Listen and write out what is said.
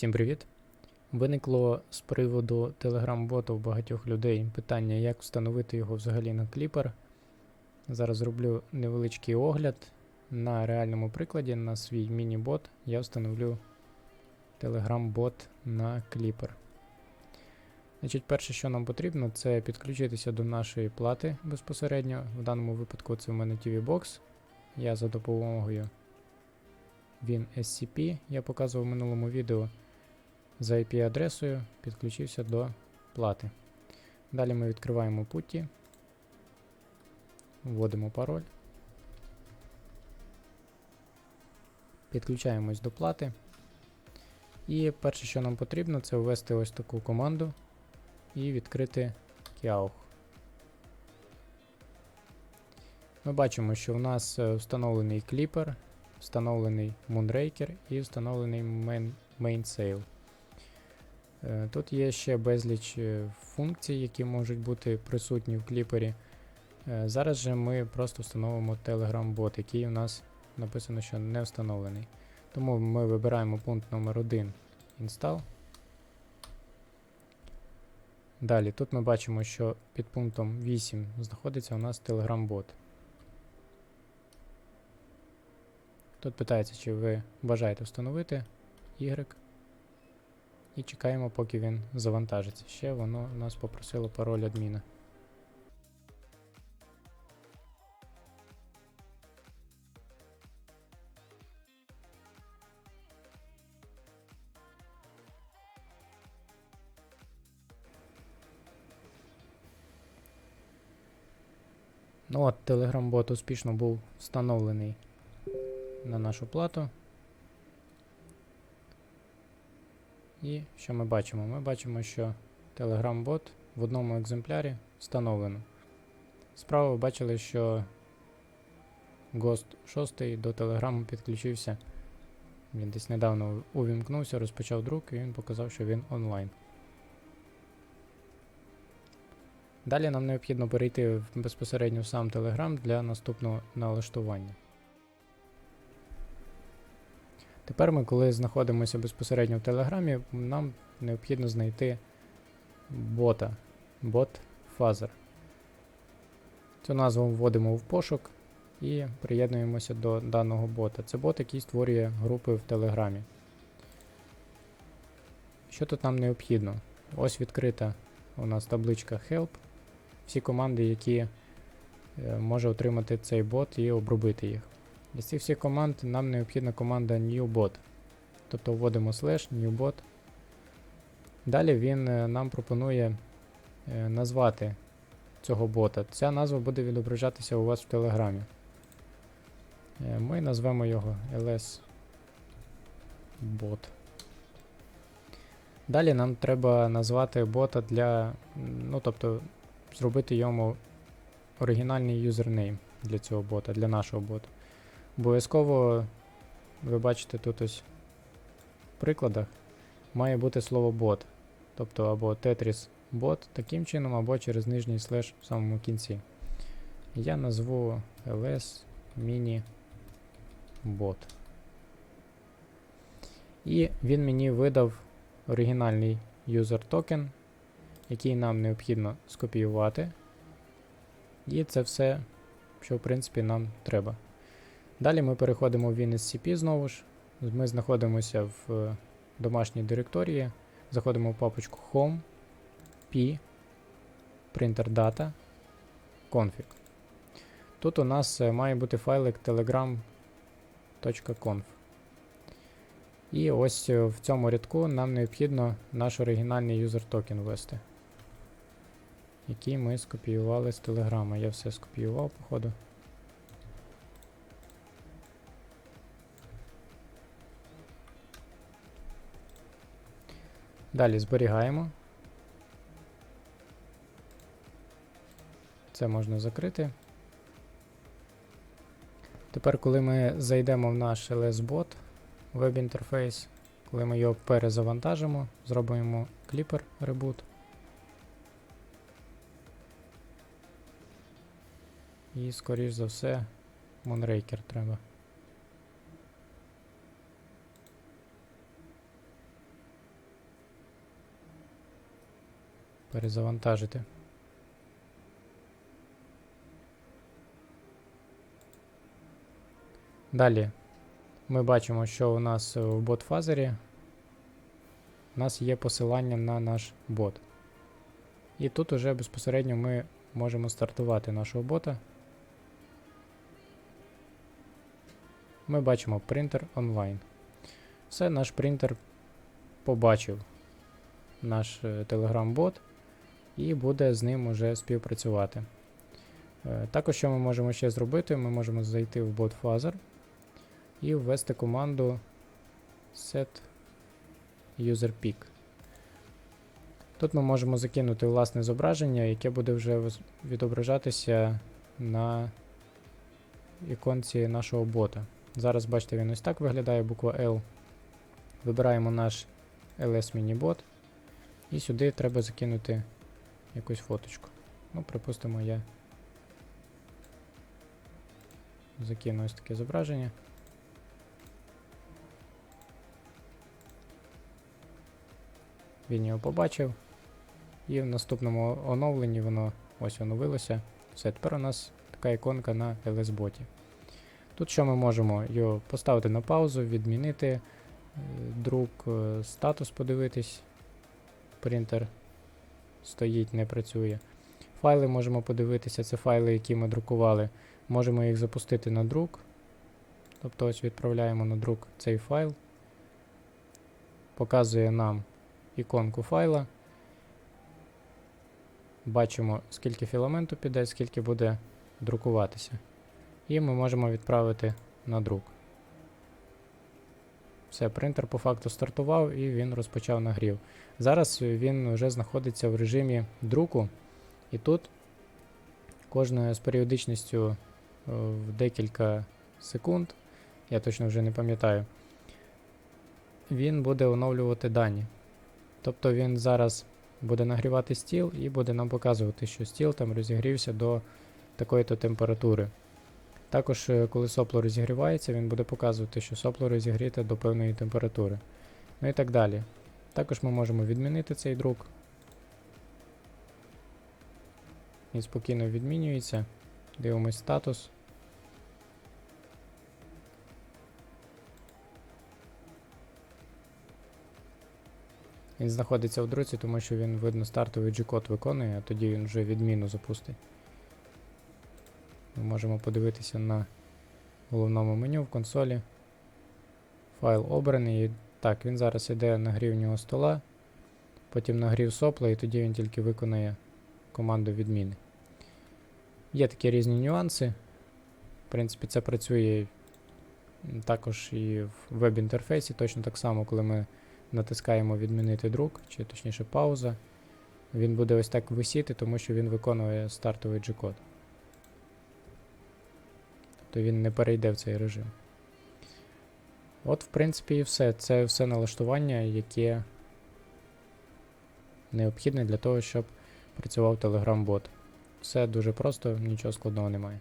Всім привіт! Виникло з приводу Telegram-бота у багатьох людей питання, як встановити його взагалі на Clipper. Зараз зроблю невеличкий огляд. На реальному прикладі на свій міні-бот я встановлю Telegram-бот на Clipper. Значить, перше, що нам потрібно, це підключитися до нашої плати безпосередньо. В даному випадку це в мене TV Box. Я за допомогою він SCP, я показував в минулому відео, за IP-адресою підключився до плати. Далі ми відкриваємо путті, вводимо пароль, підключаємось до плати. І перше, що нам потрібно, це ввести ось таку команду і відкрити Kiauch. Ми бачимо, що в нас е, встановлений Clipper, встановлений Moonraker і встановлений Main, Mainsail. Е, Тут є ще безліч е, функцій, які можуть бути присутні в кліпері. Е, Зараз же ми просто встановимо Telegram-бот, який у нас написано, що не встановлений. Тому ми вибираємо пункт номер 1 Install. Далі тут ми бачимо, що під пунктом 8 знаходиться у нас Telegram-бот. Тут питається, чи ви бажаєте встановити Y. І чекаємо, поки він завантажиться. Ще воно нас попросило пароль адміна. Ну от, Telegram-бот успішно був встановлений на нашу плату. І що ми бачимо? Ми бачимо, що Telegram-бот в одному екземплярі встановлено. Справа ви бачили, що Ghost 6 до Telegram підключився. Він десь недавно увімкнувся, розпочав друк і він показав, що він онлайн. Далі нам необхідно перейти безпосередньо в сам Telegram для наступного налаштування. Тепер ми, коли знаходимося безпосередньо в Телеграмі, нам необхідно знайти бота, бот Fuzzer. Цю назву вводимо в пошук і приєднуємося до даного бота. Це бот, який створює групи в Телеграмі. Що тут нам необхідно? Ось відкрита у нас табличка Help. Всі команди, які е, може отримати цей бот і обробити їх. Із цих всіх команд нам необхідна команда newbot. Тобто вводимо slash newbot. Далі він е, нам пропонує е, назвати цього бота. Ця назва буде відображатися у вас в Телеграмі. Е, Ми назвемо його ls bot. Далі нам треба назвати бота для. Ну, тобто, зробити йому оригінальний юзернейм для цього бота, для нашого бота. Обов'язково, ви бачите тут ось в прикладах, має бути слово бот. Тобто або Tetris бот таким чином, або через нижній слеш в самому кінці. Я назву ls mini bot. І він мені видав оригінальний user токен, який нам необхідно скопіювати. І це все, що в принципі нам треба. Далі ми переходимо в WinSCP знову ж. Ми знаходимося в е, домашній директорії, заходимо в папочку Home, P, Printer Data, Config. Тут у нас е, має бути файлик telegram.conf. І ось е, в цьому рядку нам необхідно наш оригінальний юзер токен ввести, який ми скопіювали з телеграма. Я все скопіював, походу. Далі зберігаємо. Це можна закрити. Тепер, коли ми зайдемо в наш LS-бот, веб-інтерфейс, коли ми його перезавантажимо, зробимо Clipper Reboot. І, скоріш за все, Moonraker треба. Перезавантажити. Далі ми бачимо, що у нас в бот-фазері у нас є посилання на наш бот. І тут уже безпосередньо ми можемо стартувати нашого бота. Ми бачимо принтер онлайн. Все, наш принтер побачив наш е, Telegram-бот і буде з ним уже співпрацювати. Е, Також, що ми можемо ще зробити, ми можемо зайти в Phaser і ввести команду set user pick. Тут ми можемо закинути власне зображення, яке буде вже відображатися на іконці нашого бота. Зараз бачите, він ось так виглядає, буква L. Вибираємо наш LS Minibot. І сюди треба закинути якусь фоточку. Ну, припустимо, я закину ось таке зображення. Він його побачив. І в наступному оновленні воно ось оновилося. Все, тепер у нас така іконка на LS-боті. Тут що ми можемо його поставити на паузу, відмінити е, друк, е, статус подивитись. Принтер стоїть, не працює. Файли можемо подивитися, це файли, які ми друкували. Можемо їх запустити на друк. Тобто ось відправляємо на друк цей файл. Показує нам іконку файла. Бачимо, скільки філаменту піде, скільки буде друкуватися. І ми можемо відправити на друк. Все, принтер по факту стартував і він розпочав нагрів. Зараз він вже знаходиться в режимі друку, і тут кожною з періодичністю е, в декілька секунд, я точно вже не пам'ятаю, він буде оновлювати дані. Тобто він зараз буде нагрівати стіл і буде нам показувати, що стіл там розігрівся до такої-то температури. Також, е, коли сопло розігрівається, він буде показувати, що сопло розігріте до певної температури. Ну і так далі. Також ми можемо відмінити цей друк. Він спокійно відмінюється. Дивимось статус. Він знаходиться в друці, тому що він, видно, стартовий G-код виконує, а тоді він вже відміну запустить. Ми можемо подивитися на головному меню в консолі. Файл обраний. Так, він зараз йде нагрів нього стола, потім нагрів сопла, і тоді він тільки виконає команду відміни. Є такі різні нюанси. В принципі, це працює також і в веб-інтерфейсі, точно так само, коли ми натискаємо відмінити друк, чи точніше пауза. Він буде ось так висіти, тому що він виконує стартовий G-код. То він не перейде в цей режим. От, в принципі, і все. Це все налаштування, яке необхідне для того, щоб працював Telegram-бот. Все дуже просто, нічого складного немає.